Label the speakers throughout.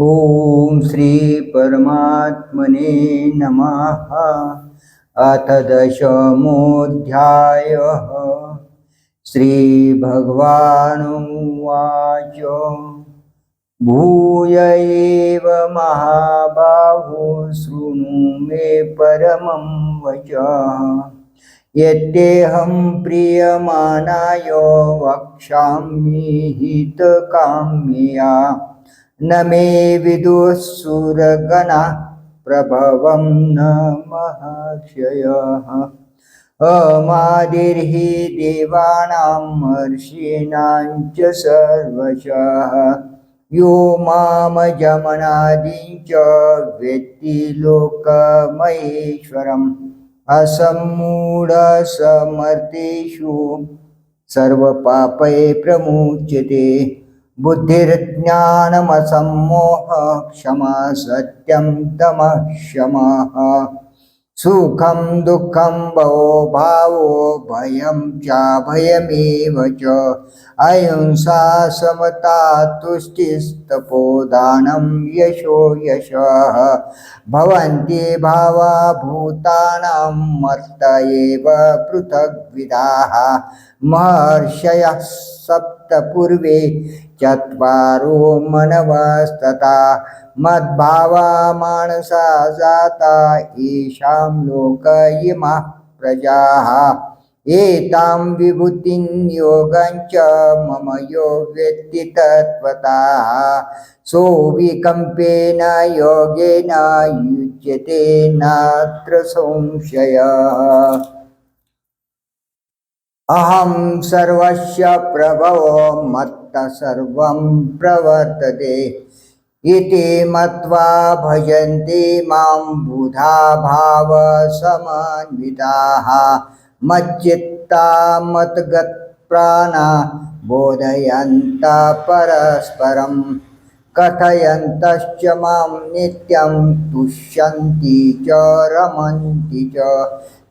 Speaker 1: ॐ श्री परमात्मने नमः। अथ दशमोऽध्यायः। श्रीभगवानुवाच भूय एव महाबाहो, शृणु मे परमं वचः। यद्येहं प्रियमाणाय वक्ष्यामि न मे विदुःसुरगणा प्रभवं न महर्षयः अमादिर्हि देवानां महर्षीणां च सर्वशः। यो मामजमनादिं च वेत्ति लोकमहेश्वरम्। असम्मूढसमर्थेषु सर्वपापै प्रमुच्यते बुद्धिर्ज्ञानमसम्मोह क्षमा सत्यं तमः शमः सुखं दुःखं भवो भावो भयं चाभयमेव च। अहिंसा समता तुष्टिस्तपोदानं यशो यशः। भवन्ति भावा भूतानां मत्त एव पृथग्विधाः। महर्षयः सप्तपूर्वे चत्वारो मनवस्तता मद्भावा माणसा जाता येषां लोक इमा प्रजाः। एतां विभूतिं योगञ्च मम यो वेत्ति तत्त्वतः सोऽविकम्पेन योगेन युज्यते नात्र संशयः। अहं सर्वस्य प्रभवो मत्तः सर्वं प्रवर्तते इति मत्वा भजन्ति मां बुधा भावसमन्विताः मच्चित्ता मद्गत्प्राणा बोधयन्तः परस्परं। कथयन्तश्च मां नित्यं तुष्यन्ति च रमन्ति च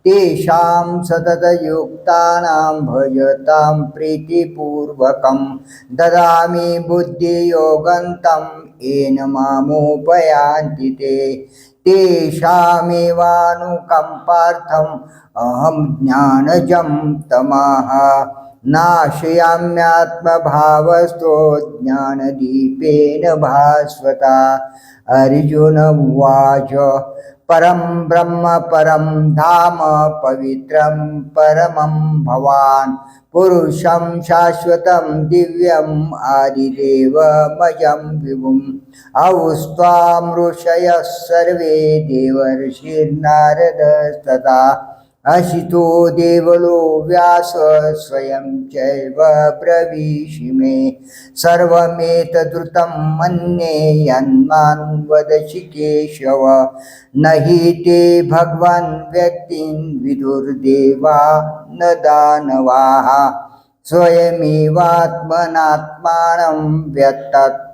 Speaker 1: तेषां सततयुक्तानां भजतां प्रीतिपूर्वकं ददामि बुद्धियोगन्तं, येन मामुपयान्ति ते। तेषामेवानुकम्पार्थम् अहं ज्ञानजं तमः नाशयाम्यात्मभावस्तो ज्ञानदीपेन भास्वता। अर्जुन उवाच परं ब्रह्म परं धाम पवित्रं परमं भवान्। पुरुषं शाश्वतं दिव्यम् आदिदेवमजं विभुम्। औस्त्वां ऋषयः सर्वे देवर्षिर्नारदस्तथा अशितो देवलो व्यास स्वयं चैव मे। सर्वमेतद्रुतं मन्ये यन्मान् वदसि केशव। न हि ते भगवान् व्यक्तिं विदुर्देवा न दानवाः। स्वयमेवात्मनात्मानं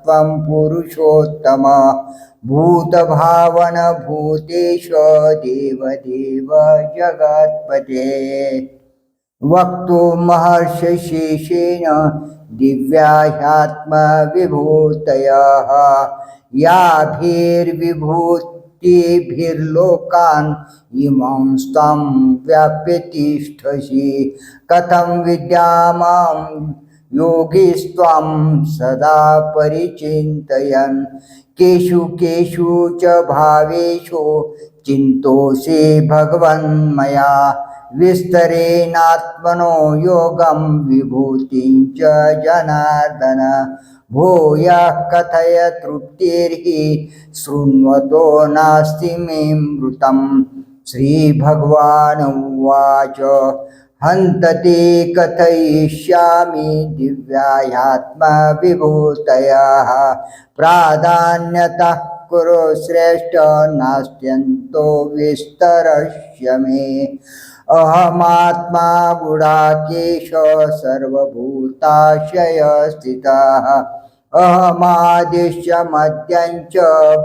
Speaker 1: व्यक्तत्वं पुरुषोत्तम। भूतभावनभूतेश देवदेव जगत्पते। वक्तुमहर्षशेषेण दिव्याह्यात्मविभूतयः याभिर्विभूतिभिर्लोकान् इमां स्तं व्याप्य तिष्ठसि कथं विद्यामां योगिस्त्वां सदा परिचिन्तयन्। केषु केषु च भावेषु चिन्तोषि भगवन्मया विस्तरेणात्मनो योगं विभूतिं च जनार्दन। भूयः कथय तृप्तिर्हि शृण्वतो नास्ति मे मृतं श्रीभगवानुवाच। हन्तते कथयिष्यामि दिव्याह्यात्मविभूतयः प्राधान्यतः कुरु श्रेष्ठ नास्त्यन्तो विस्तरस्य मे। अहमात्मा गुडाकेश सर्वभूताशयस्थितः। अहमादिश्च मद्यं च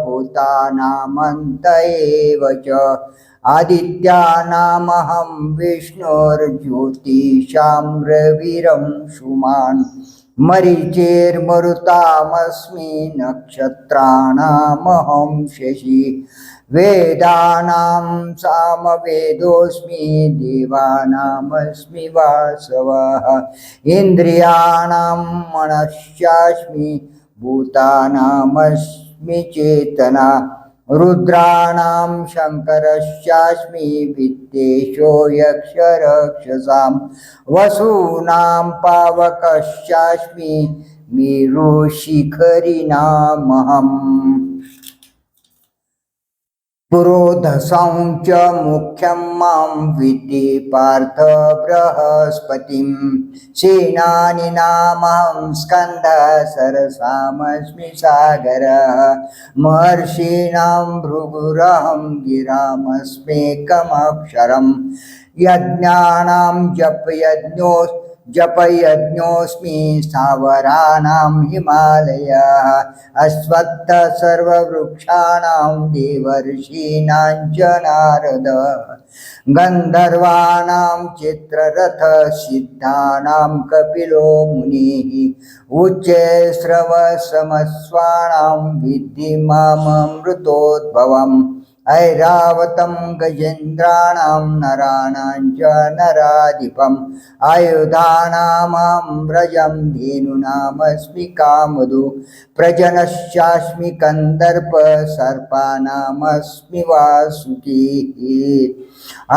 Speaker 1: भूतानामन्त एव च। आदित्यानामहं विष्णुर्ज्योतिषां रविरं सुमान्। मरीचेर्मरुतामस्मि नक्षत्राणामहं शशि वेदानां सामवेदोऽस्मि, देवानामस्मि वासवः। इन्द्रियाणां मनश्चास्मि, भूतानामस्मि चेतना, रुद्राणां शङ्करश्चास्मि वित्तेशो यक्षरक्षसां, वसूनां पावकश्चास्मि मेरुशिखरिणामहम् पुरोधसं च मुख्यं माँ विद्धि पार्थ बृहस्पतिं। सेनानिनामहं स्कन्दः सरसामस्मि सागरः। महर्षीणां भृगुरहं गिरामस्मेकमक्षरं। यज्ञानां जपयज्ञो जपयज्ञोऽस्मि स्थावराणां हिमालयः अश्वत्थ सर्ववृक्षाणां देवर्षीणां च नारद गन्धर्वाणां चित्ररथसिद्धानां कपिलो मुनिः उच्चे स्रवसमस्वाणां विद्धि माममृतोद्भवम्। ऐरावतं गजेन्द्राणां नराणां च नराधिपम् आयुधानामां व्रजं धेनूनामस्मि कामधु। प्रजनश्चास्मि कन्दर्प सर्पानामस्मि वासुकिः।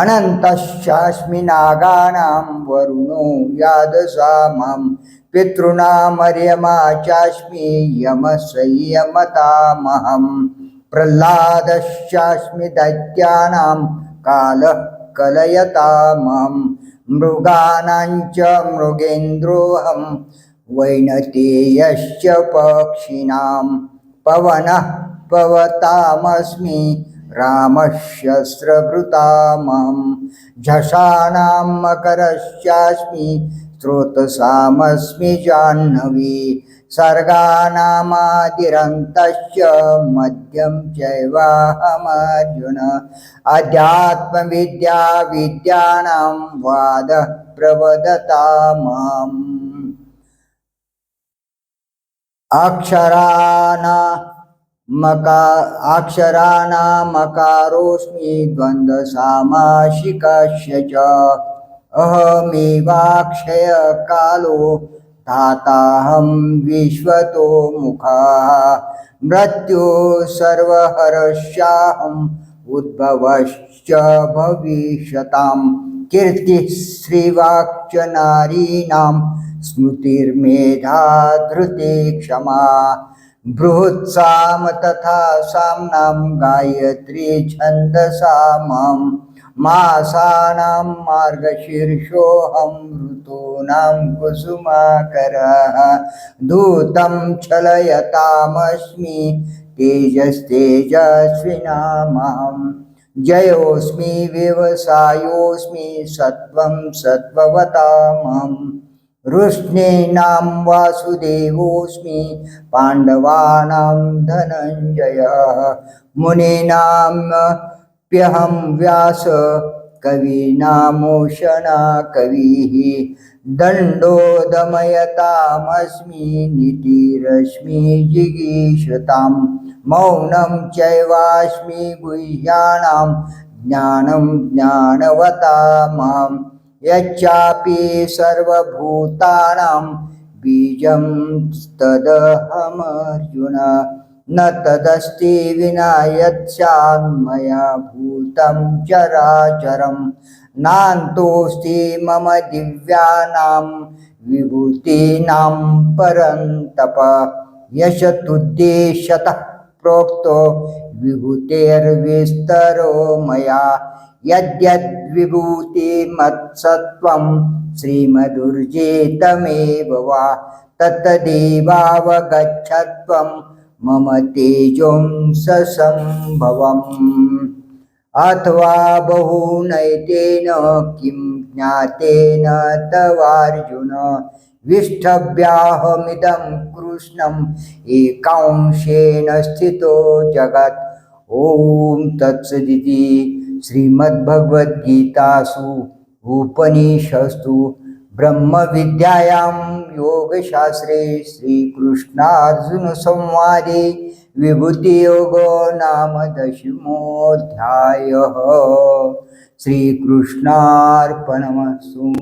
Speaker 1: अनन्तश्चास्मि नागानां वरुणो यादसामं। पितॄणामर्यमा चास्मि यमसंयमतामहम् प्रह्लादश्चास्मि दैत्यानां कालः कलयतामहं मृगाणां च मृगेन्द्रोऽहं वैनतेयश्च पक्षिणां पवनः पवतामस्मि रामशस्त्रभृतामहं झषाणां मकरश्चास्मि स्रोतसामस्मि जाह्नवी सर्गानामादिरन्तश्च मध्यं चैवाहमर्जुन अध्यात्मविद्या विद्यानां वादः प्रवदतामाम् अक्षराणा मका अक्षराणामकारोऽस्मि द्वन्द्वसामासिकस्य च। अहमेवाक्षयकालो धाताहं विश्वतो मुखः। मृत्यु सर्वहरश्चाहम् उद्भवश्च भविष्यतां कीर्तिः श्रीवाक्च नारीणां स्मृतिर्मेधा धृति क्षमा। बृहत्साम तथा साम्नां गायत्री छन्दसामम्। मासानां मार्गशीर्षोऽहं ऋतूनां कुसुमाकरः। धूतं छलयतामस्मि तेजस्तेजस्विनामहं जयोऽस्मि व्यवसायोऽस्मि सत्त्वं सत्त्ववतामहं रुष्णीनां वासुदेवोऽस्मि, पाण्डवानां धनञ्जयः। मुनीनां प्यहं व्यास कवीनामोषणा कविः दण्डो दमयतामस्मि नीतिरश्मि जिगीषतां मौनं चैवास्मि गुह्याणां ज्ञानं ज्ञानवतामां यच्चापि सर्वभूतानां बीजं तदहमर्जुन न तदस्ति विना यत्स्यान्मया भूतं चराचरं। नान्तोऽस्ति मम दिव्यानां विभूतीनां परन्तप। यशतुद्देशतः प्रोक्तो विभूतेर्विस्तरो मया। यद्यद्विभूतिमत्सत्त्वं श्रीमदुर्जितमेव वा। तत्तदेवावगच्छत्वं मम तेजोंससम्भवम् अथवा बहुनैतेन किं ज्ञातेन तवार्जुन। विष्ठव्याहमिदं कृष्णम् एकांशेन स्थितो जगत्। ॐ तत्सदिति श्रीमद्भगवद्गीतासु। उपनिषस्तु ब्रह्मविद्यायां योगशास्त्रे श्रीकृष्णार्जुनसंवादे विभूतियोगो नाम दशमोऽध्यायः। श्रीकृष्णार्पणमस्तु।